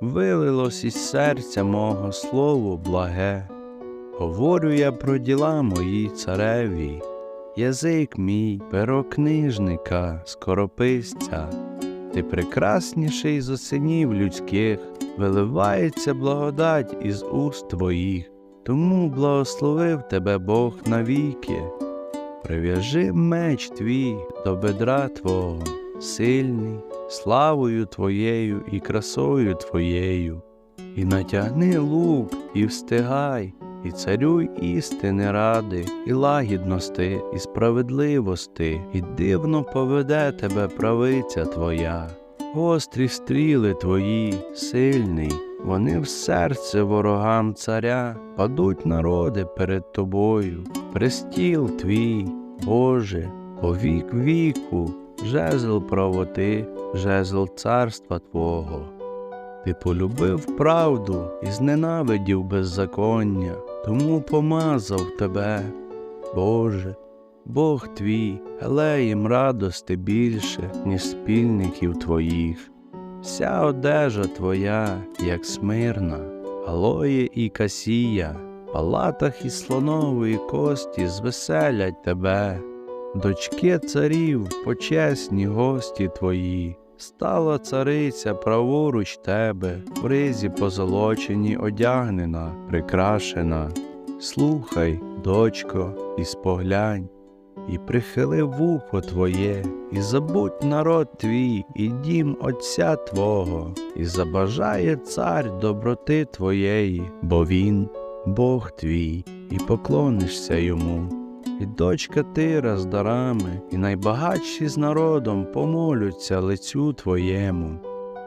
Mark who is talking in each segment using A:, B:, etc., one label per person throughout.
A: вилилось із серця мого слово благе. Говорю я про діла мої цареві, язик мій, перо книжника, скорописця. Ти прекрасніший з синів людських, виливається благодать із уст твоїх, тому благословив тебе Бог навіки. Прив'яжи меч твій до бедра твого, сильний, славою твоєю і красою твоєю, і натягни лук, і встигай, і царюй істини ради, і лагідності, і справедливости, і дивно поведе тебе правиця твоя. Гострі стріли твої, сильний, вони в серце ворогам царя, падуть народи перед тобою, престіл твій, Боже, по вік віку, жезл правоти, жезл царства Твого. Ти полюбив правду і зненавидів беззаконня, тому помазав тебе, Боже, Бог твій, елеєм радости більше, ніж спільників твоїх. Вся одежа твоя, як смирна, алоє і касія, палатах із слонової кості звеселять тебе, дочки царів, почесні гості твої, стала цариця праворуч тебе, в ризі позолочені одягнена, прикрашена. Слухай, дочко, і споглянь, і прихили вухо твоє, і забудь народ твій, і дім Отця Твого, і забажає цар доброти твоєї, бо він Бог твій, і поклонишся йому. І дочка Тира з дарами, і найбагатші з народом помолються лицю твоєму.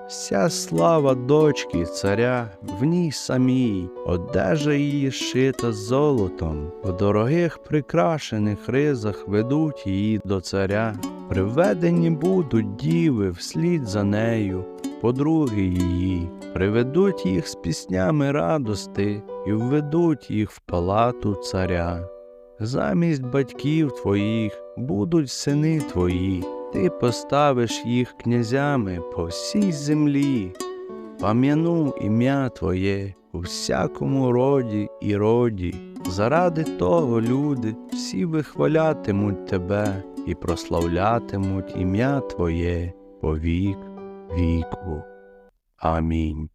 A: Вся слава дочки царя в ній самій, одежа її шита золотом, в дорогих прикрашених ризах ведуть її до царя. Приведені будуть діви вслід за нею, подруги її, приведуть їх з піснями радости і введуть їх в палату царя. Замість батьків твоїх будуть сини твої, ти поставиш їх князями по всій землі. Пам'яну ім'я Твоє у всякому роді і роді. Заради того люди всі вихвалятимуть Тебе і прославлятимуть ім'я Твоє по вік віку. Амінь.